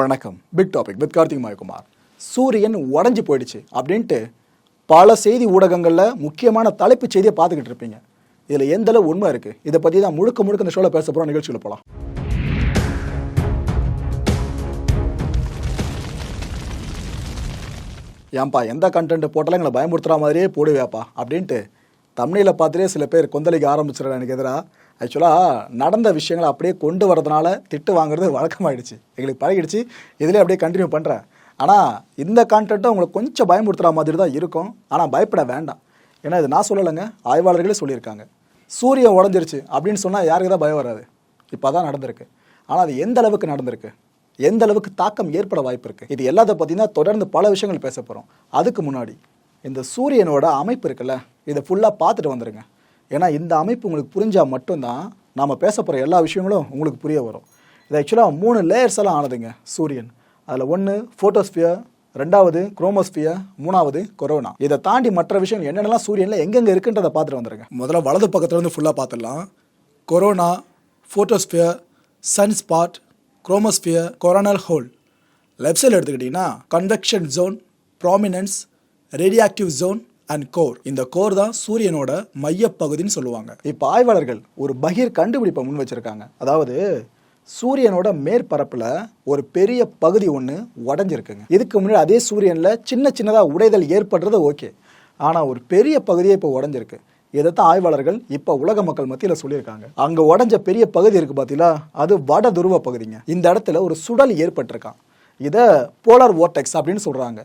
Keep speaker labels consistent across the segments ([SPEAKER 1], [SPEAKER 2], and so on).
[SPEAKER 1] வணக்கம். Big topic with Karthik Mayakumar. சூரியன் உடஞ்சி போயிடுச்சு அப்படின்ட்டு பல செய்தி ஊடகங்களில் முக்கியமான தலைப்பு செய்தியை பார்த்துக்கிட்டு இருப்பீங்க. இதில் எந்த அளவு உண்மை இருக்குது இதை பற்றி தான் முழுக்க முழுக்க இந்த ஷோவில் பேச போகிறோம் நிகழ்ச்சியில் போகலாம் ஏன்பா எந்த கண்டென்ட் போட்டாலும் எங்களை பயமுறுத்துற மாதிரியே போடுவேப்பா அப்படின்ட்டு தமிழில் பார்த்துட்டே சில பேர் கொந்தளிக்க ஆரம்பிச்சிடறாங்க. எனக்கு எதிராக ஆக்சுவலாக நடந்த விஷயங்களை அப்படியே கொண்டு வரதுனால திட்டு வாங்குறது வழக்கமாயிடுச்சு. எங்களுக்கு பழகிடுச்சு. இதிலே அப்படியே கண்டினியூ பண்ணுறேன் ஆனால் இந்த கான்டென்ட்டும் உங்களுக்கு கொஞ்சம் பயமுறுத்துகிற மாதிரி தான் இருக்கும். ஆனால் பயப்பட வேண்டாம். ஏன்னா இது நான் சொல்லலைங்க. ஆய்வாளர்களே சொல்லியிருக்காங்க. சூரியன் உடஞ்சிருச்சு அப்படின்னு சொன்னால் யாருக்கு தான் பயம் வராது. இப்போ தான் நடந்திருக்கு. ஆனால் அது எந்த அளவுக்கு நடந்திருக்கு? எந்த அளவுக்கு தாக்கம் ஏற்பட வாய்ப்பு இருக்குது இது எல்லாத்த பார்த்தீங்கன்னா தொடர்ந்து பல விஷயங்கள் பேச போகிறோம் அதுக்கு முன்னாடி இந்த சூரியனோட அமைப்பு இருக்குல்ல இதை ஃபுல்லாக பார்த்துட்டு வந்துடுங்க ஏன்னா இந்த அமைப்பு உங்களுக்கு புரிஞ்சால் மட்டும்தான் நாம் பேச போகிற எல்லா விஷயங்களும் உங்களுக்கு புரிய வரும். இது ஆக்சுவலாக மூணு லேயர்ஸ் எல்லாம் ஆனதுங்க சூரியன். அதில் ஒன்று ஃபோட்டோஸ்பியர் ரெண்டாவது குரோமோஸ்பியர் மூணாவது கொரோனா இதை தாண்டி மற்ற விஷயம் என்னென்னலாம் சூரியனில் எங்கெங்கே இருக்குன்றதை பார்த்துட்டு வந்துருங்க. முதல்ல வலது பக்கத்துலேருந்து ஃபுல்லாக பார்த்துடலாம். Corona photosphere sunspot chromosphere coronal hole left சைடில் எடுத்துக்கிட்டிங்கன்னா convection zone prominence radioactive zone and core இந்த கோர் தான் சூரியனோட மையப்பகுதின்னு சொல்லுவாங்க. இப்போ ஆய்வாளர்கள் ஒரு பகிர் கண்டுபிடிப்பை முன் வச்சிருக்காங்க. அதாவது சூரியனோட மேற்பரப்பில் ஒரு பெரிய பகுதி ஒன்று உடஞ்சிருக்குங்க. இதுக்கு முன்னாடி அதே சூரியனில் சின்ன சின்னதாக உடைதல் ஏற்படுறது ஓகே. ஆனால் ஒரு பெரிய பகுதியே இப்போ உடஞ்சிருக்கு. இதைத்தான் ஆய்வாளர்கள் இப்போ உலக மக்கள் மத்தியில் சொல்லியிருக்காங்க. அங்கே உடஞ்ச பெரிய பகுதி இருக்கு பார்த்தீங்களா அது வட துருவ பகுதிங்க. இந்த இடத்துல ஒரு சுடல் ஏற்பட்டிருக்கான். இதை போலார் ஓட்டெக்ஸ் அப்படின்னு சொல்கிறாங்க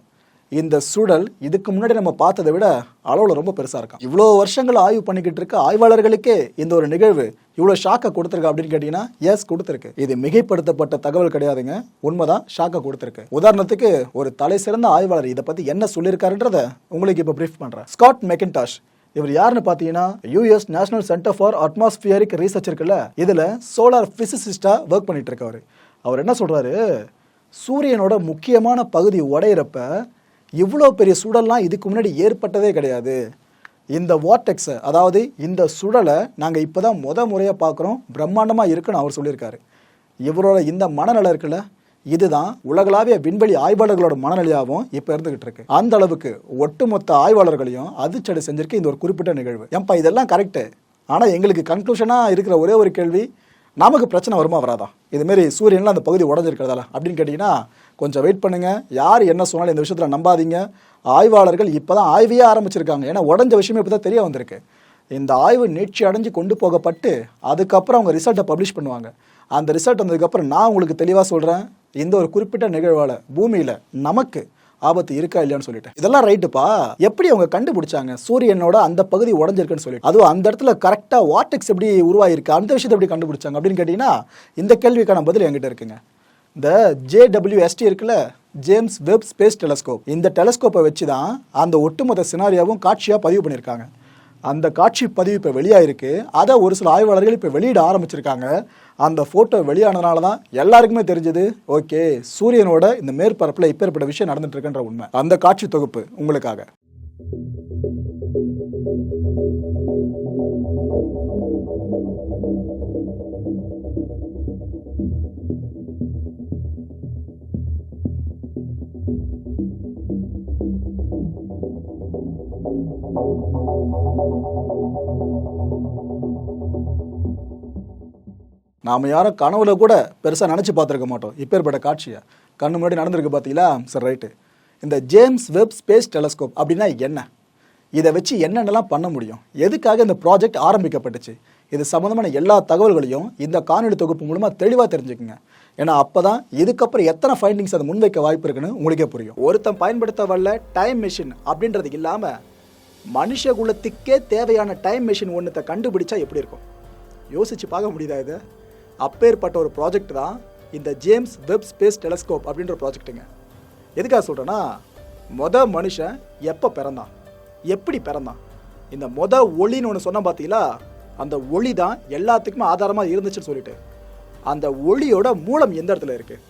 [SPEAKER 1] இந்த சுழல் இதுக்கு முன்னாடி நம்ம பார்த்ததை விட அளவில் ரொம்ப பெருசாக இருக்கும் இவ்வளோ வருஷங்கள் ஆய்வு பண்ணிக்கிட்டு இருக்க ஆய்வாளர்களுக்கே இந்த ஒரு நிகழ்வு இவ்வளோ ஷாக்கை கொடுத்துருக்கா அப்படின்னு கேட்டிங்கன்னா எஸ் கொடுத்துருக்கு. இது மிகைப்படுத்தப்பட்ட தகவல் கிடையாதுங்க. உண்மைதான் ஷாக்கை கொடுத்துருக்கு. உதாரணத்துக்கு ஒரு தலை சிறந்த ஆய்வாளர் இதை பற்றி என்ன சொல்லியிருக்காருன்றத உங்களுக்கு இப்போ ப்ரீஃப் பண்ணுறேன் ஸ்காட் மெக்கின்டாஷ் இவர் யாருன்னு பார்த்தீங்கன்னா US national center for atmospheric research இருக்குல்ல இதில் சோலார் ஃபிசிசிஸ்டாக ஒர்க் பண்ணிட்டு இருக்காரு. அவர் என்ன சொல்கிறாரு சூரியனோட முக்கியமான பகுதி உடையிறப்ப இவ்வளோ பெரிய சுடல்லாம் இதுக்கு முன்னாடி ஏற்பட்டதே கிடையாது. இந்த வார்டெக்ஸை அதாவது இந்த சுடலை நாங்கள் இப்போ தான் முத முறையாக பார்க்குறோம். பிரம்மாண்டமாக இருக்குன்னு அவர் சொல்லியிருக்காரு. இவரோட இந்த மனநிலை இருக்குல்ல இதுதான் உலகளாவிய விண்வெளி ஆய்வாளர்களோட மனநிலையாகவும் இப்போ இருந்துகிட்டு இருக்கு. அந்த அளவுக்கு ஒட்டுமொத்த ஆய்வாளர்களையும் அதிர்ச்சடை செஞ்சிருக்கு இந்த ஒரு குறிப்பிட்ட நிகழ்வு. ஏன்பா இதெல்லாம் கரெக்டு ஆனால் எங்களுக்கு கன்க்ளூஷனாக இருக்கிற ஒரே ஒரு கேள்வி நமக்கு பிரச்சனை வருமா வராதா? இதுமாரி சூரியனில் அந்த பகுதி உடஞ்சிருக்கிறதால அப்படின்னு கேட்டிங்கன்னா கொஞ்சம் வெயிட் பண்ணுங்க. யார் என்ன சொன்னாலும் இந்த விஷயத்தில் நம்பாதீங்க. ஆய்வாளர்கள் இப்போ தான் ஆய்வையே ஆரம்பிச்சிருக்காங்க. ஏன்னா உடஞ்ச விஷயமே இப்போ தான் தெரிய வந்திருக்கு. இந்த ஆய்வு நீட்சி அடைஞ்சு கொண்டு போகப்பட்டு அதுக்கப்புறம் அவங்க ரிசல்ட்டை பப்ளிஷ் பண்ணுவாங்க. அந்த ரிசல்ட் வந்ததுக்கப்புறம் நான் உங்களுக்கு தெளிவாக சொல்கிறேன் இந்த ஒரு குறிப்பிட்ட நிகழ்வால் பூமியில் நமக்கு ஆபத்து இருக்கா இல்லையான்னு சொல்லிட்டு. இதெல்லாம் ரைட்டுப்பா எப்படி அவங்க கண்டுபிடிச்சாங்க? சூரியனோட அந்த பகுதி உடஞ்சிருக்குன்னு சொல்லிட்டு. அதுவும் அந்த இடத்துல கரெக்டாக வாட்டெக்ஸ் எப்படி உருவாயிருக்கு? அந்த விஷயத்தை எப்படி கண்டுபிடிச்சாங்க? அப்படின்னு கேட்டிங்கன்னா இந்த கேள்விக்கான பதில் என்கிட்ட இருக்குங்க. இந்த ஜேடபிள்யூஎஸ்டி இருக்குல்ல ஜேம்ஸ் வெப் ஸ்பேஸ் டெலஸ்கோப் இந்த டெலஸ்கோப்பை வச்சு தான் அந்த ஒட்டுமொத்த சினாரியாவும் காட்சியாக பதிவு பண்ணியிருக்காங்க. அந்த காட்சி பதிவு இப்போ வெளியாயிருக்கு. அதை ஒரு சில ஆய்வாளர்கள் இப்போ வெளியிட ஆரம்பிச்சிருக்காங்க. அந்த ஃபோட்டோ வெளியானதுனால தான் எல்லாருக்குமே தெரிஞ்சது ஓகே சூரியனோட இந்த மேற்பரப்பில் இப்பேற்பட்ட விஷயம் நடந்துட்டு இருக்குன்ற உண்மை. அந்த காட்சி தொகுப்பு உங்களுக்காக. நாம் யாரும் கனவுல கூட பெருசாக நினச்சி பார்த்துருக்க மாட்டோம். இப்பேற்பட்ட காட்சியை. கண்ணு முன்னாடி நடந்திருக்கு பார்த்தீங்களா சார் ரைட்டு இந்த ஜேம்ஸ் வெப் ஸ்பேஸ் டெலஸ்கோப் அப்படின்னா என்ன? இதை வச்சு என்னென்னலாம் பண்ண முடியும்? எதுக்காக இந்த ப்ராஜெக்ட் ஆரம்பிக்கப்பட்டுச்சு? இது சம்மந்தமான எல்லா தகவல்களையும் இந்த காணொலி தொகுப்பு மூலமாக தெளிவாக தெரிஞ்சுக்குங்க. ஏன்னா அப்போ தான் இதுக்கப்புறம் எத்தனை ஃபைண்டிங்ஸ் அதை முன்வைக்க வாய்ப்பு இருக்குன்னு உங்களுக்கே புரியும். ஒருத்தன் பயன்படுத்த வரல டைம் மிஷின் அப்படின்றது இல்லாமல் மனுஷ குலத்துக்கே தேவையான டைம் மிஷின் ஒன்றத்தை கண்டுபிடிச்சா எப்படி இருக்கும்? யோசிச்சு பார்க்க முடியுதா இது? அப்பேற்பட்ட ஒரு ப்ராஜெக்ட் தான் இந்த ஜேம்ஸ் வெப் ஸ்பேஸ் டெலஸ்கோப் அப்படின்ற ப்ராஜெக்ட்டுங்க எதுக்காக சொல்கிறேன்னா மொதல் மனுஷன் எப்போ பிறந்தான்? எப்படி பிறந்தான்? இந்த மொதல் ஒளின்னு ஒன்று சொன்ன பார்த்தீங்களா அந்த ஒளி தான் எல்லாத்துக்குமே ஆதாரமாக இருந்துச்சுன்னு சொல்லிட்டு. அந்த ஒளியோட மூலம் எந்த இடத்துல இருக்குது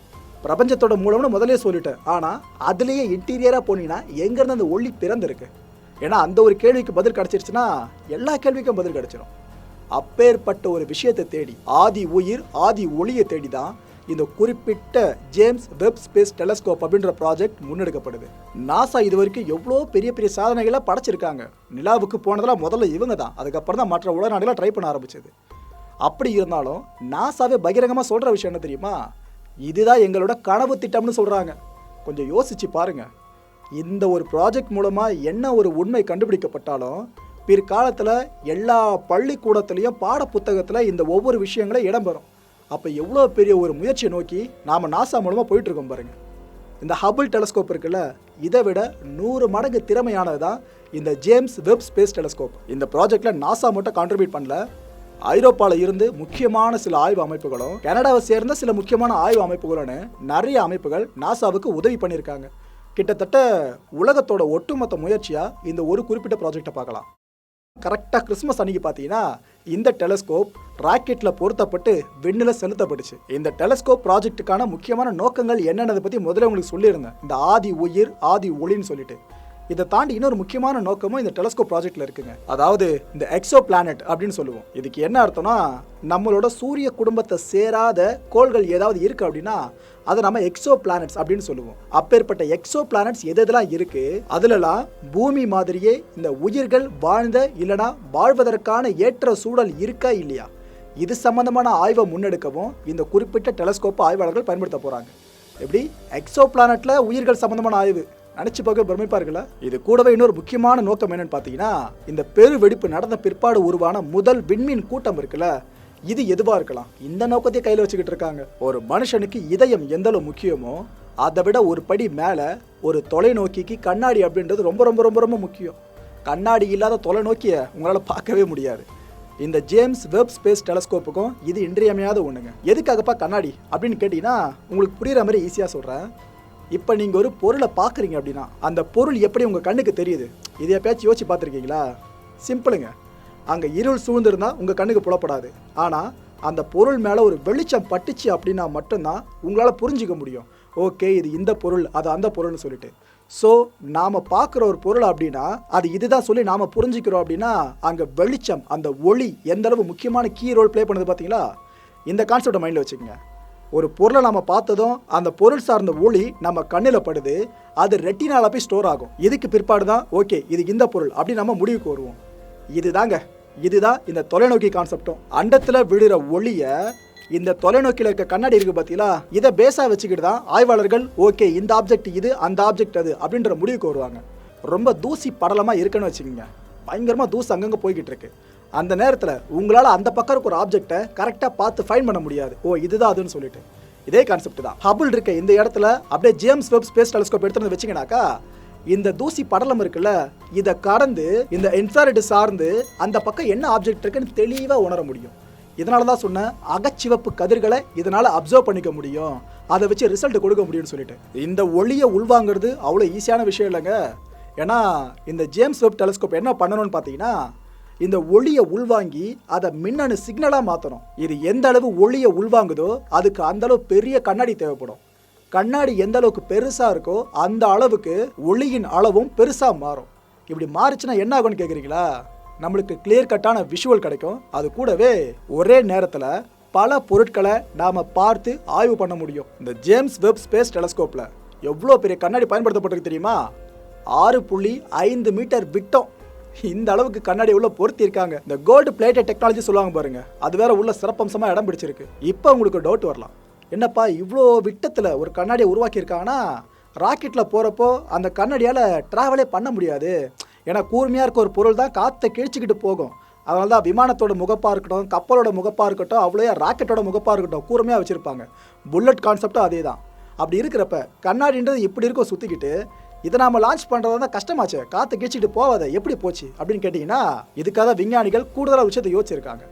[SPEAKER 1] பிரபஞ்சத்தோட மூலம்னு முதலே சொல்லிட்டேன். ஆனால் அதுலேயே இன்டீரியராக போனீங்கன்னா எங்கேருந்து அந்த ஒளி பிறந்திருக்கு? ஏன்னா அந்த ஒரு கேள்விக்கு பதில் கிடச்சிருச்சுன்னா எல்லா கேள்விக்கும் பதில் கிடச்சிரும். அப்பேற்பட்ட ஒரு விஷயத்தை தேடி ஆதி உயிர் ஆதி ஒளியை தேடி தான் இந்த குறிப்பிட்ட ஜேம்ஸ் வெப் ஸ்பேஸ் டெலஸ்கோப் அப்படின்ற ப்ராஜெக்ட் முன்னெடுக்கப்படுது. நாசா இது வரைக்கும் எவ்வளோ பெரிய பெரிய சாதனைகளை படைச்சிருக்காங்க. நிலாவுக்கு போனதெல்லாம் முதல்ல இவங்க தான் அதுக்கப்புறம் தான் மற்ற உலக நாடுகளாக ட்ரை பண்ண ஆரம்பிச்சது. அப்படி இருந்தாலும் நாசாவே பகிரங்கமாக சொல்கிற விஷயம் என்ன தெரியுமா? இதுதான் எங்களோட கனவு திட்டம்னு சொல்கிறாங்க கொஞ்சம் யோசிச்சு பாருங்க. இந்த ஒரு ப்ராஜெக்ட் மூலமாக என்ன ஒரு உண்மை கண்டுபிடிக்கப்பட்டாலும் பிற்காலத்தில் எல்லா பள்ளிக்கூடத்துலேயும் பாடப்புத்தகத்தில் இந்த ஒவ்வொரு விஷயங்களும் இடம்பெறும். அப்போ எவ்வளோ பெரிய ஒரு முயற்சியை நோக்கி நாம் நாசா மூலமாக போயிட்டுருக்கோம் பாருங்கள் இந்த ஹபிள் டெலஸ்கோப் இருக்குல்ல இதை விட நூறு மடங்கு திறமையானது தான் இந்த ஜேம்ஸ் வெப் ஸ்பேஸ் டெலஸ்கோப் இந்த ப்ராஜெக்டில் நாசா மட்டும் கான்ட்ரிபியூட் பண்ணல ஐரோப்பாவில் இருந்து முக்கியமான சில ஆய்வு அமைப்புகளும் கனடாவை சேர்ந்த சில முக்கியமான ஆய்வு அமைப்புகளும்னு நிறைய அமைப்புகள் நாசாவுக்கு உதவி பண்ணியிருக்காங்க. கிட்டத்தட்ட உலகத்தோட ஒட்டுமொத்த முயற்சியாக இந்த ஒரு குறிப்பிட்ட ப்ராஜெக்டை பார்க்கலாம். கரெக்டாக கிறிஸ்மஸ் அன்னைக்கு பார்த்தீங்கன்னா இந்த டெலஸ்கோப் ராக்கெட்டில் பொருத்தப்பட்டு விண்ணில் செலுத்தப்பட்டுச்சு. இந்த டெலஸ்கோப் ப்ராஜெக்ட்டுக்கான முக்கியமான நோக்கங்கள் என்னென்னதை பற்றி முதல்ல உங்களுக்கு சொல்லியிருந்தேன். இந்த ஆதி உயிர் ஆதி ஒளின்னு சொல்லிட்டு. இதை தாண்டி இன்னொரு முக்கியமான நோக்கமும் இந்த டெலஸ்கோப் ப்ராஜெக்ட்ல இருக்குங்க. அதாவது இந்த எக்ஸோ பிளானட் அப்படின்னு சொல்லுவோம். இதுக்கு என்ன அர்த்தம்னா நம்மளோட சூரிய குடும்பத்தை சேராத கோள்கள் ஏதாவது இருக்கு அப்படின்னா அதை நம்ம எக்ஸோ பிளானட்ஸ் அப்படின்னு சொல்லுவோம். அப்பேற்பட்ட எக்ஸோ பிளானட்ஸ் எது எதெல்லாம் இருக்கு அதுலலாம் பூமி மாதிரியே இந்த உயிர்கள் வாழ்ந்த இல்லைனா வாழ்வதற்கான ஏற்ற சூழல் இருக்கா இல்லையா? இது சம்பந்தமான ஆய்வை முன்னெடுக்கவும் இந்த குறிப்பிட்ட டெலஸ்கோப் ஆய்வாளர்கள் பயன்படுத்த போகிறாங்க எப்படி? எக்ஸோ பிளானட்ல உயிர்கள் சம்பந்தமான ஆய்வு. நினச்சி பார்க்க பிரமிப்பா இருக்குல்ல? இது கூடவே இன்னொரு முக்கியமான நோக்கம் என்னன்னு பார்த்தீங்கன்னா இந்த பெரு வெடிப்பு நடந்த பிற்பாடு உருவான முதல் விண்மீன் கூட்டம் இருக்குல்ல? இது எதுவாக இருக்கலாம்? இந்த நோக்கத்தையே கையில் வச்சுக்கிட்டு இருக்காங்க. ஒரு மனுஷனுக்கு இதயம் எந்தளவு முக்கியமோ அதை விட ஒரு படி மேலே ஒரு தொலைநோக்கிக்கு கண்ணாடி அப்படின்றது ரொம்ப ரொம்ப ரொம்ப ரொம்ப முக்கியம். கண்ணாடி இல்லாத தொலைநோக்கியை உங்களால் பார்க்கவே முடியாது. இந்த ஜேம்ஸ் வெப் ஸ்பேஸ் டெலஸ்கோப்புக்கும் இது இன்றியமையாத ஒன்றுங்க எதுக்காகப்பா கண்ணாடி? அப்படின்னு கேட்டிங்கன்னா உங்களுக்கு புரிகிற மாதிரி ஈஸியாக சொல்கிறேன் இப்போ நீங்கள் ஒரு பொருளை பார்க்குறீங்க அப்படின்னா அந்த பொருள் எப்படி உங்கள் கண்ணுக்கு தெரியுது? இதை எப்பயாச்சும் யோசிச்சு பார்த்துருக்கீங்களா? சிம்பிளுங்க. அங்கே இருள் சூழ்ந்திருந்தா உங்கள் கண்ணுக்கு புலப்படாது. ஆனால் அந்த பொருள் மேலே ஒரு வெளிச்சம் பட்டுச்சு அப்படின்னா மட்டும்தான் உங்களால் புரிஞ்சிக்க முடியும். ஓகே இது இந்த பொருள் அது அந்த பொருள்னு சொல்லிட்டு. ஸோ நாம் பார்க்குற ஒரு பொருள் அப்படின்னா அது இதுதான் சொல்லி நாம் புரிஞ்சுக்கிறோம் அப்படின்னா அங்கே வெளிச்சம் அந்த ஒளி எந்த அளவு முக்கியமான கீ ரோல் ப்ளே பண்ணுது பார்த்தீங்களா இந்த கான்செப்டை மைண்டில் வச்சுக்கோங்க. ஒரு பொருளை நம்ம பார்த்ததும் அந்த பொருள் சார்ந்த ஒளி நம்ம கண்ணில் படுது அது ரெட்டினால போய் ஸ்டோர் ஆகும். இதுக்கு பிற்பாடு தான் ஓகே இது இந்த பொருள் அப்படி நம்ம முடிவுக்கு வருவோம். இதுதாங்க இதுதான் இந்த தொலைநோக்கி கான்செப்டும் அண்டத்தில் விழுற ஒளியை இந்த தொலைநோக்கியில் இருக்க கண்ணாடி இருக்கு பார்த்தீங்களா இதை பேஸாக வச்சுக்கிட்டு தான் ஆய்வாளர்கள் ஓகே இந்த ஆப்ஜெக்ட் இது அந்த ஆப்ஜெக்ட் அது அப்படின்ற முடிவுக்கு வருவாங்க. ரொம்ப தூசி படலமாக இருக்குன்னு வச்சுக்கோங்க. பயங்கரமாக தூசி அங்கங்கே போய்கிட்டு இருக்கு. அந்த நேரத்தில் உங்களால் அந்த பக்கம் இருக்க ஒரு ஆப்ஜெக்டை கரெக்டாக பார்த்து ஃபைன் பண்ண முடியாது. ஓ இதுதான் அதுன்னு சொல்லிட்டு. இதே கான்செப்ட் தான். ஹபுள் இருக்க இந்த இடத்துல அப்படியே ஜேம்ஸ் வெப் ஸ்பேஸ் டெலிஸ்கோப் எடுத்துட்டு வச்சிங்கனாக்கா இந்த தூசி படலம் இருக்குல்ல இதை கடந்து இந்த இன்ஃப்ராரெட் சார்ந்து அந்த பக்கம் என்ன ஆப்ஜெக்ட் இருக்குன்னு தெளிவாக உணர முடியும். இதனால தான் சொன்னேன் அகச்சிவப்பு கதிர்களை இதனால் அப்சர்வ் பண்ணிக்க முடியும். அதை வச்சு ரிசல்ட் கொடுக்க முடியும்னு சொல்லிட்டு. இந்த ஒளியை உள்வாங்கிறது அவ்வளோ ஈஸியான விஷயம் இல்லைங்க. ஏன்னா இந்த ஜேம்ஸ் வெப் டெலிஸ்கோப் என்ன பண்ணணும்னு பார்த்தீங்கன்னா இந்த ஒளியை உள்வாங்கி அதை மின்னணு சிக்னலாக மாற்றணும் இது எந்த அளவு ஒளியை உள்வாங்குதோ அதுக்கு அந்த அளவு பெரிய கண்ணாடி தேவைப்படும். கண்ணாடி எந்த அளவுக்கு பெருசாக இருக்கோ அந்த அளவுக்கு ஒளியின் அளவும் பெருசாக மாறும். இப்படி மாறுச்சுன்னா என்ன ஆகும்னு கேட்குறீங்களா நம்மளுக்கு கிளியர் கட்டான விஷுவல் கிடைக்கும். அது கூடவே ஒரே நேரத்தில் பல பொருட்களை நாம் பார்த்து ஆய்வு பண்ண முடியும். இந்த ஜேம்ஸ் வெப் ஸ்பேஸ் டெலஸ்கோப்பில் எவ்வளோ பெரிய கண்ணாடி பயன்படுத்தப்பட்டிருக்கு தெரியுமா? ஆறு புள்ளி ஐந்து மீட்டர் விட்டம். இந்த அளவுக்கு கண்ணாடி உள்ள பொருத்தி இருக்காங்க இந்த கோல்டு பிளேட்டட் டெக்னாலஜி சொல்லுவாங்க பாருங்க. அது வேற உள்ள சிறப்பம்சமா இடம் பிடிச்சிருக்கு. இப்போ உங்களுக்கு டவுட் வரலாம். என்னப்பா இவ்வளோ விட்டத்தில் ஒரு கண்ணாடியை உருவாக்கியிருக்காங்கன்னா ராக்கெட்டில் போகிறப்போ அந்த கண்ணாடியால் ட்ராவலே பண்ண முடியாது. ஏன்னா கூர்மையாக இருக்க ஒரு பொருள் தான் காற்றை கிழிச்சிக்கிட்டு போகும். அதனால தான் விமானத்தோட முகப்பாக இருக்கட்டும் கப்பலோட முகப்பாக இருக்கட்டும் அவ்வளோ ராக்கெட்டோட முகப்பாக இருக்கட்டும் கூர்மையாக வச்சுருப்பாங்க. புல்லட் கான்செப்டும் அதே தான் அப்படி இருக்கிறப்ப கண்ணாடின்றது இப்படி இருக்கும் சுற்றிக்கிட்டு இதை நாம லான்ச் பண்ணுறது தான் கஷ்டமாச்சு. காற்று கிழிச்சிட்டு போவாத எப்படி போச்சு? அப்படின்னு கேட்டிங்கன்னா இதுக்காக விஞ்ஞானிகள் கூடுதலாக விஷயத்தை யோசிச்சிருக்காங்க.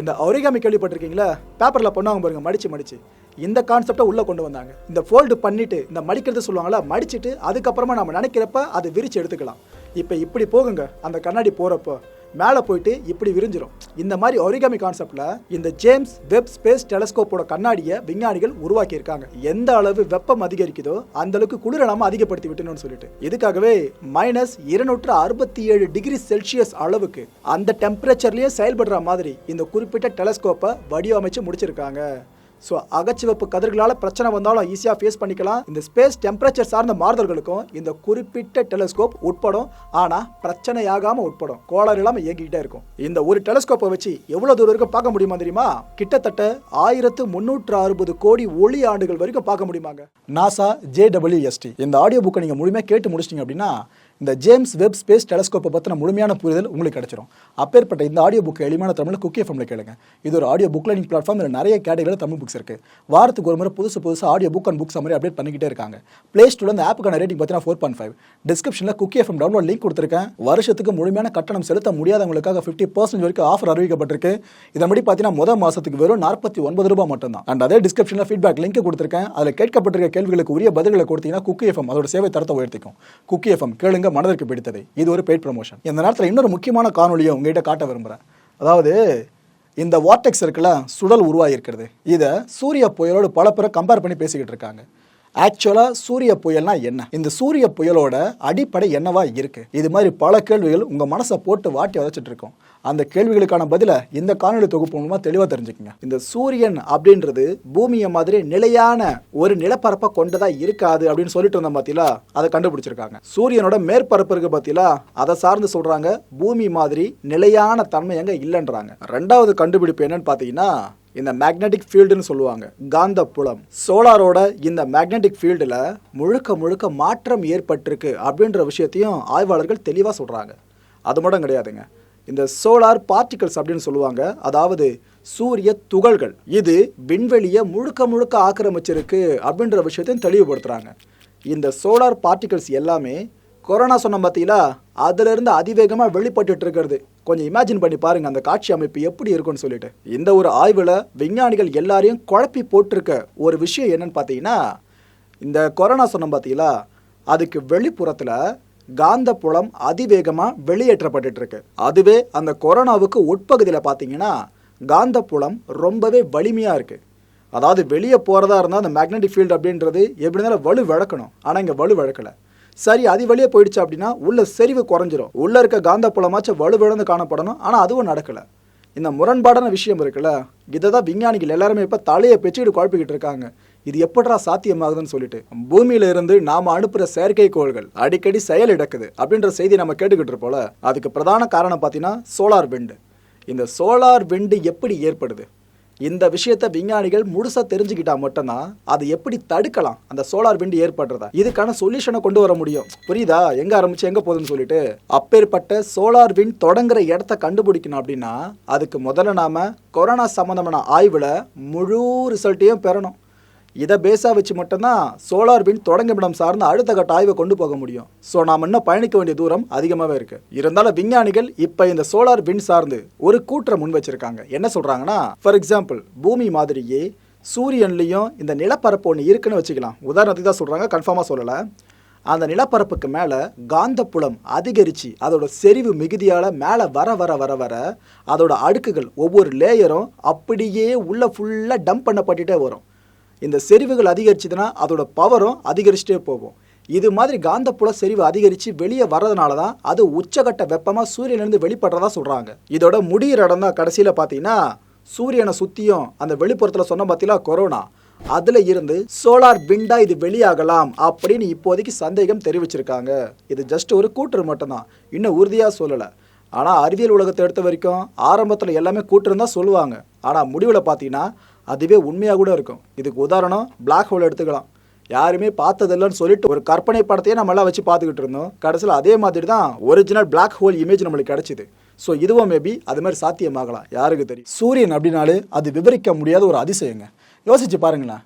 [SPEAKER 1] இந்த ஒரிகாமி கேள்விப்பட்டிருக்கீங்களா? பேப்பரில் பண்ணுவாங்க பாருங்க மடிச்சு மடிச்சு. இந்த கான்செப்டை உள்ளே கொண்டு வந்தாங்க. இந்த ஃபோல்டு பண்ணிட்டு இந்த மடிக்கிறது சொல்லுவாங்களா மடிச்சுட்டு அதுக்கப்புறமா நம்ம நினைக்கிறப்ப அதை விரிச்சு எடுத்துக்கலாம். இப்போ இப்படி போகுங்க. அந்த கண்ணாடி போகிறப்போ மேலே போயிட்டு இப்படி விரிஞ்சிடும் இந்த மாதிரி ஒரிகாமி கான்செப்டில் இந்த ஜேம்ஸ் வெப் ஸ்பேஸ் டெலஸ்கோப்போட கண்ணாடியை விஞ்ஞானிகள் உருவாக்கியிருக்காங்க. எந்த அளவு வெப்பம் அதிகரிக்குதோ அந்த அளவுக்கு குளிர நாம அதிகப்படுத்தி விட்டணும்னு சொல்லிட்டு. இதுக்காகவே மைனஸ் இருநூற்று அறுபத்தி ஏழு டிகிரி செல்சியஸ் அளவுக்கு அந்த டெம்பரேச்சர்லேயே செயல்படுற மாதிரி இந்த குறிப்பிட்ட டெலஸ்கோப்பை வடிவமைச்சு முடிச்சிருக்காங்க. ஸோ அகச்சிவப்பு கதிர்களால் பிரச்சனை வந்தாலும் ஈஸியாக ஃபேஸ் பண்ணிக்கலாம். இந்த ஸ்பேஸ் டெம்பரேச்சர் சார்ந்த மாறுதல்களுக்கும் இந்த குறிப்பிட்ட டெலஸ்கோப் உட்படும் ஆனால் பிரச்சனையாகாமல் உட்படும். கோளாறு இல்லாமல் இயங்கிக்கிட்டே இருக்கும். இந்த ஒரு டெலஸ்கோப்பை வச்சு எவ்வளோ தூரம் வரைக்கும் பார்க்க முடியுமா தெரியுமா? கிட்டத்தட்ட ஆயிரத்து முந்நூற்று அறுபது கோடி ஒளி ஆண்டுகள் வரைக்கும் பார்க்க முடியுமாங்க. நாசா ஜேடபிள்யூஎஸ்டி இந்த ஆடியோ புக்கை நீங்கள் முழுமையாக கேட்டு முடிச்சிட்டிங்க அப்படின்னா இந்த ஜேம்ஸ் வெப் ஸ்பேஸ் டெலஸ்கோப்பை பற்றின முழுமையான புரிதல் உங்களுக்கு கிடைச்சிரும். அப்பேற்பட்ட இந்த ஆடியோ புக் எளிமையான தமிழில் குக்கி எஃப்எம்ல கேளுங்க. இது ஒரு ஆடியோ புக் லேர்னிங் பிளாட்ஃபார்ம் இதில் நிறைய கேட்டகரியில் தமிழ் புக்ஸ் இருக்குது வாரத்துக்கு ஒரு முறை புதுசு புதுசு ஆடியோ புக் அண்ட் புக்ஸ் மாதிரி அப்டேட் பண்ணிக்கிட்டே இருக்காங்க. ப்ளே ஸ்டோர் அந்த ஆப்புக்கான ரேட்டிங் பார்த்தீங்கன்னா ஃபோர் பாயிண்ட் ஃபைவ் டிஸ்கிரிப்ஷனில் குக்கி எஃப்எம் டவுன்லோட் லிங்க் கொடுத்துருக்கேன். வருஷத்துக்கு முழுமையான கட்டணம் செலுத்த முடியாதவங்களுக்காக ஃபிஃப்டி பர்சன்ட் வரைக்கும் ஆஃபர் அறிவிக்கப்பட்டிருக்கு. இதன்படி பார்த்தீங்கன்னா முதல் மாதத்துக்கு வெறும் நாற்பத்தி ஒன்பது ரூபாய் மட்டும்தான். அண்ட் அதே டிஸ்கிரிப்ஷனில் ஃபீட்பேக் லிங்க் கொடுத்துருக்கேன். அதில் கேட்கப்பட்டிருக்க கேள்விகளுக்கு உரிய பதில்களை கொடுத்தீங்கன்னா குக்கி எஃப்எம் அதோட சேவை தரத்தை உயர்த்திக்கும். குக்கி எஃப்எம் கேளுங்க மனதிற்கு பிடித்ததை. இது ஒரு பெய்ட் ப்ரமோஷன் இந்த நேரத்தில் இன்னொரு முக்கியமான காணொலியை உங்ககிட்ட காட்ட விரும்புகிறேன் அதாவது இந்த வாட்டெக்ஸ் இருக்குல்ல சுழல் உருவாகிருக்கிறது இதை சூரிய புயலோடு பல பேரை கம்பேர் பண்ணி பேசிக்கிட்டு இருக்காங்க. ஆக்சுவலாக சூரிய புயல்னா என்ன? இந்த சூரிய புயலோட அடிப்படை என்னவா இருக்கு? இது மாதிரி பல கேள்விகள் உங்க மனசை போட்டு வாட்டி வதச்சிட்டு இருக்கோம். அந்த கேள்விகளுக்கான பதிலை இந்த காணொலி தொகுப்பு மூலமா தெளிவாக தெரிஞ்சுக்கங்க. இந்த சூரியன் அப்படின்றது பூமியை மாதிரி நிலையான ஒரு நிலப்பரப்பை கொண்டதா இருக்காது அப்படின்னு சொல்லிட்டு இருந்தோம் பார்த்தீங்களா அதை கண்டுபிடிச்சிருக்காங்க. சூரியனோட மேற்பரப்பு இருக்கு பார்த்தீங்களா அதை சார்ந்து சொல்றாங்க பூமி மாதிரி நிலையான தன்மை எங்க இல்லைன்றாங்க. ரெண்டாவது கண்டுபிடிப்பு என்னன்னு பார்த்தீங்கன்னா இந்த மேக்னெட்டிக் ஃபீல்டுன்னு சொல்லுவாங்க. காந்த புலம் சோலாரோட இந்த மேக்னெட்டிக் ஃபீல்டில் முழுக்க முழுக்க மாற்றம் ஏற்பட்டிருக்கு அப்படின்ற விஷயத்தையும் ஆய்வாளர்கள் தெளிவாக சொல்கிறாங்க அது மட்டும் கிடையாதுங்க. இந்த சோலார் பார்ட்டிகல்ஸ் அப்படின்னு சொல்லுவாங்க. அதாவது சூரிய துகள்கள். இது விண்வெளியை முழுக்க முழுக்க ஆக்கிரமிச்சிருக்கு அப்படின்ற விஷயத்தையும் தெளிவுபடுத்துகிறாங்க இந்த சோலார் பார்ட்டிகல்ஸ் எல்லாமே கொரோனா சொன்ன பார்த்தீங்களா அதிலிருந்து அதிவேகமாக வெளிப்பட்டுட்டு இருக்கிறது. கொஞ்சம் இமேஜின் பண்ணி பாருங்க அந்த காட்சி அமைப்பு எப்படி இருக்கும்னு சொல்லிட்டு. இந்த ஒரு ஆய்வில் விஞ்ஞானிகள் எல்லாரையும் குழப்பி போட்டிருக்க ஒரு விஷயம் என்னன்னு பார்த்தீங்கன்னா இந்த கொரோனா சொன்னோம் பார்த்தீங்களா? அதுக்கு வெளிப்புறத்தில் காந்த புலம் அதிவேகமாக வெளியேற்றப்பட்டு இருக்கு அதுவே அந்த கொரோனாவுக்கு உட்பகுதியில் பார்த்தீங்கன்னா காந்த புலம் ரொம்பவே வலிமையாக இருக்குது அதாவது வெளியே போகிறதா இருந்தால் அந்த மேக்னெட்டிக் ஃபீல்டு அப்படின்றது எப்படி இருந்தாலும் வலு விளக்கணும். ஆனால் இங்கே வலு விளக்கலை. சரி அது வெளியே போயிடுச்சு அப்படின்னா உள்ள செறிவு குறைஞ்சிரும். உள்ள இருக்க காந்த புலமாச்சும் வலுவிழந்து காணப்படணும். ஆனால் அதுவும் நடக்கலை. இந்த முரண்பாடான விஷயம் இருக்குல்ல? இதை தான் விஞ்ஞானிகள் எல்லாருமே இப்போ தலையை பெச்சுக்கிட்டு குழப்பிக்கிட்டு இருக்காங்க. இது எப்படா சாத்தியமாகுதுன்னு சொல்லிட்டு. பூமியில இருந்து நாம அனுப்புற செயற்கைக்கோள்கள் அடிக்கடி செயல் இடக்குது அப்படின்ற செய்தி நம்ம கேட்டுக்கிட்டு இருப்போல அதுக்கு பிரதான காரணம் பார்த்தீங்கன்னா சோலார் விண்டு. இந்த சோலார் விண்டு எப்படி ஏற்படுது? இந்த விஷயத்த விஞ்ஞானிகள் முழுசா தெரிஞ்சுக்கிட்டா மட்டும்தான் அது எப்படி தடுக்கலாம்? அந்த சோலார் விண்டு ஏற்படுறதா. இதுக்கான சொல்யூஷனை கொண்டு வர முடியும். புரியுதா? எங்க ஆரம்பிச்சு எங்க போகுதுன்னு சொல்லிட்டு. அப்பேற்பட்ட சோலார் விண்ட் தொடங்குற இடத்த கண்டுபிடிக்கணும் அப்படின்னா அதுக்கு முதல்ல நாம கொரோனா சம்பந்தமான ஆய்வுல முழு ரிசல்ட்டையும் பெறணும். இதை பேஸாக வச்சு மட்டும்தான் சோலார் விண்ட் தொடங்குமிடம் சார்ந்த அடுத்த கட்ட ஆய்வை கொண்டு போக முடியும். ஸோ நாம் இன்னும் பயணிக்க வேண்டிய தூரம் அதிகமாகவே இருக்குது இருந்தாலும் விஞ்ஞானிகள் இப்போ இந்த சோலார் வின் சார்ந்து ஒரு கூற்றை முன் வச்சிருக்காங்க. என்ன சொல்கிறாங்கன்னா ஃபார் எக்ஸாம்பிள் பூமி மாதிரியே சூரியன்லேயும் இந்த நிலப்பரப்பு ஒன்று இருக்குன்னு வச்சுக்கலாம். உதாரணத்துக்கு தான் சொல்கிறாங்க கன்ஃபார்மாக சொல்லலை. அந்த நிலப்பரப்புக்கு மேலே காந்தப்புலம் அதிகரித்து அதோட செறிவு மிகுதியால் மேலே வர வர வர வர அதோட அடுக்குகள் ஒவ்வொரு லேயரும் அப்படியே உள்ளே ஃபுல்லாக டம்ப் பண்ணப்பட்டுட்டே வரும். இந்த செறிவுகள் அதிகரிச்சதுன்னா அதோட பவரும் அதிகரிச்சுட்டே போகும். இது மாதிரி காந்தப்புல செறிவு அதிகரித்து வெளியே வர்றதுனால தான் அது உச்சகட்ட வெப்பமாக சூரியனிலிருந்து வெளிப்படுறதா சொல்கிறாங்க இதோட முடிகிற இடம் தான் கடைசியில் பார்த்தீங்கன்னா சூரியனை சுற்றியும் அந்த வெளிப்புறத்தில் சொன்ன பார்த்தீங்களா கொரோனா அதில் இருந்து சோலார் விண்டா இது வெளியாகலாம் அப்படின்னு இப்போதைக்கு சந்தேகம் தெரிவிச்சிருக்காங்க. இது ஜஸ்ட் ஒரு கூற்று மட்டும்தான். இன்னும் உறுதியாக சொல்லலை. ஆனால் அறிவியல் உலகத்தை எடுத்த வரைக்கும் ஆரம்பத்தில் எல்லாமே கூட்டுருந்தான் சொல்லுவாங்க. ஆனால் முடிவில் பார்த்தீங்கன்னா அதுவே உண்மையாக கூட இருக்கும். இதுக்கு உதாரணம் பிளாக் ஹோல் எடுத்துக்கலாம். யாருமே பார்த்ததில்லன்னு சொல்லிட்டு ஒரு கற்பனை படத்தையே நம்மளாம் வச்சு பார்த்துக்கிட்டு இருந்தோம். கடைசியில் அதே மாதிரி தான் ஒரிஜினல் பிளாக் ஹோல் இமேஜ் நம்மளுக்கு கிடச்சிது. ஸோ இதுவும் மேபி அது மாதிரி சாத்தியமாகலாம். யாருக்கு தெரியும்? சூரியன் அப்படின்னாலே அது விவரிக்க முடியாத ஒரு அதிசயங்க. யோசிச்சு பாருங்களேன்.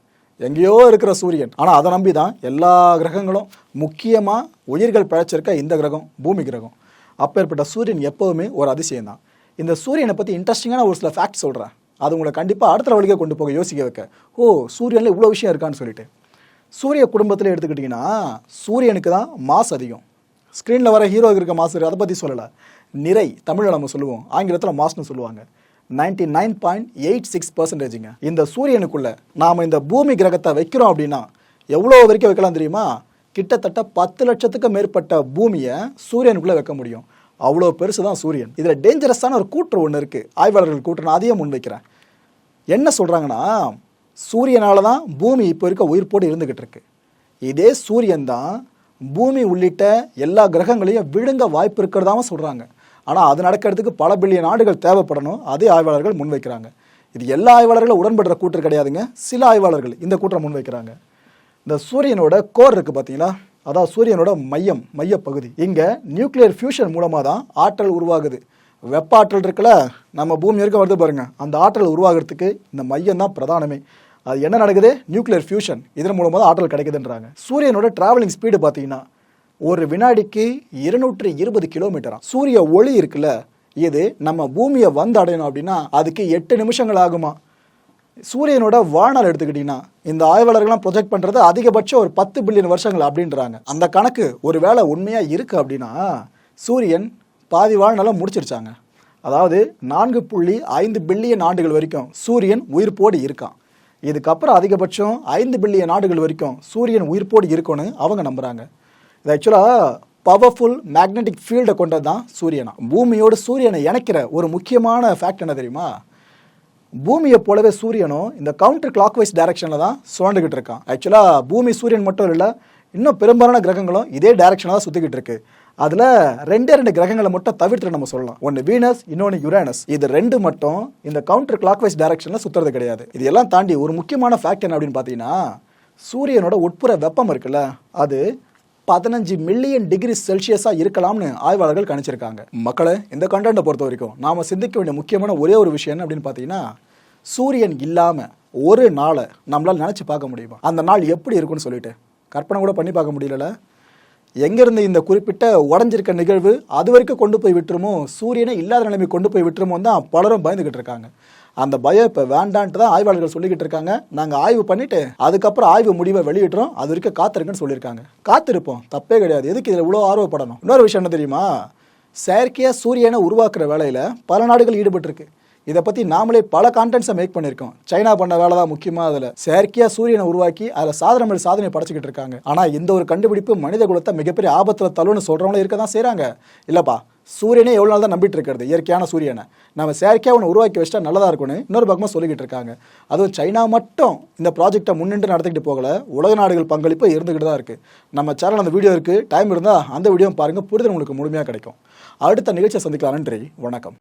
[SPEAKER 1] எங்கேயோ இருக்கிற சூரியன். ஆனால் அதை நம்பி தான் எல்லா கிரகங்களும் முக்கியமாக உயிர்கள் பிழைச்சிருக்க இந்த கிரகம் பூமி கிரகம். அப்பேற்பட்ட சூரியன் எப்போவுமே ஒரு அதிசயம் தான் இந்த சூரியனை பற்றி இன்ட்ரெஸ்டிங்கான ஒரு சில ஃபேக்ட் சொல்கிறேன் அது உங்களை கண்டிப்பாக அடுத்த வழிக்கே கொண்டு போக யோசிக்க வைக்க. ஓ சூரியனில் இவ்வளோ விஷயம் இருக்கான்னு சொல்லிட்டு. சூரிய குடும்பத்தில் எடுத்துக்கிட்டிங்கன்னா சூரியனுக்கு தான் மாஸ் அதிகம். ஸ்க்ரீனில் வர ஹீரோக்கு இருக்க மாஸ் அதை பற்றி சொல்லலை. நிறை தமிழில் நம்ம சொல்லுவோம். ஆங்கிலத்தில் மாஸ்னு சொல்லுவாங்க. Ninety nine point eight six பர்சன்டேஜுங்க இந்த சூரியனுக்குள்ளே நாம் இந்த பூமி கிரகத்தை வைக்கிறோம் அப்படின்னா எவ்வளோ வரைக்கும் வைக்கலாம் தெரியுமா? கிட்டத்தட்ட பத்து லட்சத்துக்கு மேற்பட்ட பூமியை சூரியனுக்குள்ளே வைக்க முடியும். அவ்வளோ பெருசு தான் சூரியன். இதில் டேஞ்சரஸான ஒரு கூற்று ஒன்று இருக்குது ஆய்வாளர்கள் கூற்று நான் அதையும் முன்வைக்கிறேன். என்ன சொல்கிறாங்கன்னா சூரியனால் தான் பூமி இப்போ இருக்க உயிர்ப்போடு இருந்துக்கிட்டு இருக்கு. இதே சூரியன் தான் பூமி உள்ளிட்ட எல்லா கிரகங்களையும் விழுங்க வாய்ப்பு இருக்கிறதாம சொல்கிறாங்க ஆனால் அது நடக்கிறதுக்கு பல பில்லியன் ஆண்டுகள் தேவைப்படணும். அதே ஆய்வாளர்கள் முன்வைக்கிறாங்க. இது எல்லா ஆய்வாளர்களும் உடன்படுற கூற்று கிடையாதுங்க. சில ஆய்வாளர்கள் இந்த கூற்றம் முன்வைக்கிறாங்க. இந்த சூரியனோட கோர் இருக்குது பார்த்தீங்களா அதாவது சூரியனோட மையம் மையப்பகுதி. இங்கே நியூக்ளியர் ஃபியூஷன் மூலமாக தான் ஆற்றல் உருவாகுது. வெப்ப ஆற்றல் இருக்குல்ல நம்ம பூமி இருக்க வருது பாருங்கள் அந்த ஆற்றல் உருவாகிறதுக்கு இந்த மையம் தான் பிரதானமே. அது என்ன நடக்குது? நியூக்ளியர் ஃபியூஷன் இதன் மூலமாக தான் ஆற்றல் கிடைக்குதுன்றாங்க. சூரியனோட டிராவலிங் ஸ்பீடு பார்த்தீங்கன்னா ஒரு வினாடிக்கு இருநூற்றி இருபது கிலோமீட்டரா சூரிய ஒளி இருக்குல்ல இது நம்ம பூமியை வந்து அடையணும் அப்படின்னா அதுக்கு எட்டு நிமிஷங்கள் ஆகுமா? சூரியனோட வாழ்நாள் எடுத்துக்கிட்டிங்கன்னா இந்த ஆய்வாளர்கள்லாம் ப்ரொஜெக்ட் பண்ணுறது அதிகபட்சம் ஒரு பத்து பில்லியன் வருஷங்கள் அப்படின்றாங்க. அந்த கணக்கு ஒரு வேளை உண்மையாக இருக்குது அப்படின்னா சூரியன் பாதி வாழ்நாளாக முடிச்சிருச்சாங்க. அதாவது நான்கு புள்ளி ஐந்து பில்லியன் ஆண்டுகள் வரைக்கும் சூரியன் உயிர்ப்போடு இருக்கான். இதுக்கப்புறம் அதிகபட்சம் ஐந்து பில்லியன் ஆண்டுகள் வரைக்கும் சூரியன் உயிர்ப்போடு இருக்கும்னு அவங்க நம்புகிறாங்க இது ஆக்சுவலாக பவர்ஃபுல் மேக்னெட்டிக் ஃபீல்டை கொண்டது தான் சூரியனா. பூமியோடு சூரியனை இணைக்கிற ஒரு முக்கியமான ஃபேக்ட் என்ன தெரியுமா? பூமியை போலவே சூரியனும் இந்த கவுண்டர் கிளாக் வைஸ் டைரக்ஷனில் தான் சுழண்டுகிட்டு இருக்கான். ஆக்சுவலாக பூமி சூரியன் மட்டும் இல்லை இன்னும் பெரும்பாலான கிரகங்களும் இதே டைரக்ஷனில் தான் சுற்றிக்கிட்டு இருக்கு. அதில் ரெண்டே ரெண்டு கிரகங்களை மட்டும் தவிர்த்து நம்ம சொல்லலாம். ஒன்று வீனஸ் இன்னொன்று யுரேனஸ். இது ரெண்டு மட்டும் இந்த கவுண்டர் கிளாக் வைஸ் டைரக்ஷனில் சுற்றுறது கிடையாது. இது எல்லாம் தாண்டி ஒரு முக்கியமான ஃபேக்ட் என்ன அப்படின்னு பார்த்தீங்கன்னா சூரியனோட உட்புற வெப்பம் இருக்குல்ல அது பதினஞ்சு மில்லியன் டிகிரி செல்சியஸாக இருக்கலாம்னு ஆய்வாளர்கள் கணிச்சிருக்காங்க. மக்களை இந்த கண்டென்ட்டை பொறுத்த வரைக்கும் நாம் சிந்திக்க வேண்டிய முக்கியமான ஒரே ஒரு விஷயம் என்ன அப்படின்னு பார்த்தீங்கன்னா சூரியன் இல்லாமல் ஒரு நாளை நம்மளால் நினச்சி பார்க்க முடியுமா? அந்த நாள் எப்படி இருக்கும்னு சொல்லிட்டு. கற்பனை கூட பண்ணி பார்க்க முடியல எங்கேருந்து இந்த குறிப்பிட்ட உடஞ்சிருக்க நிகழ்வு அது வரைக்கும் கொண்டு போய் விட்டுருமோ சூரியனை இல்லாத நிலைமை கொண்டு போய் விட்டுருமோ தான் பலரும் பயந்துகிட்டு இருக்காங்க. அந்த பயம் இப்போ வேண்டான்ட்டு தான் ஆய்வாளர்கள் சொல்லிக்கிட்டு இருக்காங்க. நாங்கள் ஆய்வு பண்ணிட்டு அதுக்கப்புறம் ஆய்வு முடிவை வெளியிடுறோம். அது வரைக்கும் காத்திருக்குன்னு சொல்லியிருக்காங்க. காத்திருப்போம். தப்பே கிடையாது. எதுக்கு இதில் இவ்வளோ ஆர்வப்படணும்? இன்னொரு விஷயம் என்ன தெரியுமா? செயற்கையாக சூரியனை உருவாக்குற வேலையில் பல நாடுகள் ஈடுபட்டிருக்கு. இதை பற்றி நாமளே பல கான்டென்ட்ஸை மேக் பண்ணியிருக்கோம். சைனா பண்ண வேலை தான் முக்கியமாக அதில். செயற்கையாக சூரியனை உருவாக்கி அதில் சாதனை மேல் சாதனை படைச்சிக்கிட்டு இருக்காங்க. ஆனால் இந்த ஒரு கண்டுபிடிப்பு மனித குலத்தை மிகப்பெரிய ஆபத்தில் தள்ளுன்னு சொல்கிறவங்களும் இருக்க தான் செய்கிறாங்க இல்லைப்பா சூரியனே எவ்வளோ நாள் தான் நம்பிட்டு இருக்கிறது? இயற்கையான சூரியனை. நம்ம செயற்கையாக ஒன்று உருவாக்கி வச்சிட்டா நல்லதாக இருக்கும்னு இன்னொரு பக்கமாக சொல்லிக்கிட்டு இருக்காங்க. அதுவும் சைனா மட்டும் இந்த ப்ராஜெக்டை முன்னின்று நடத்திக்கிட்டு போகல. உலக நாடுகள் பங்களிப்பு இருந்துக்கிட்டு தான் இருக்குது நம்ம சேனல் அந்த வீடியோ இருக்குது டைம் இருந்தால் அந்த வீடியோ பாருங்கள் புரிதல் உங்களுக்கு முழுமையாக கிடைக்கும். அடுத்த நிகழ்ச்சியை சந்திக்கலாம். நன்றி. வணக்கம்.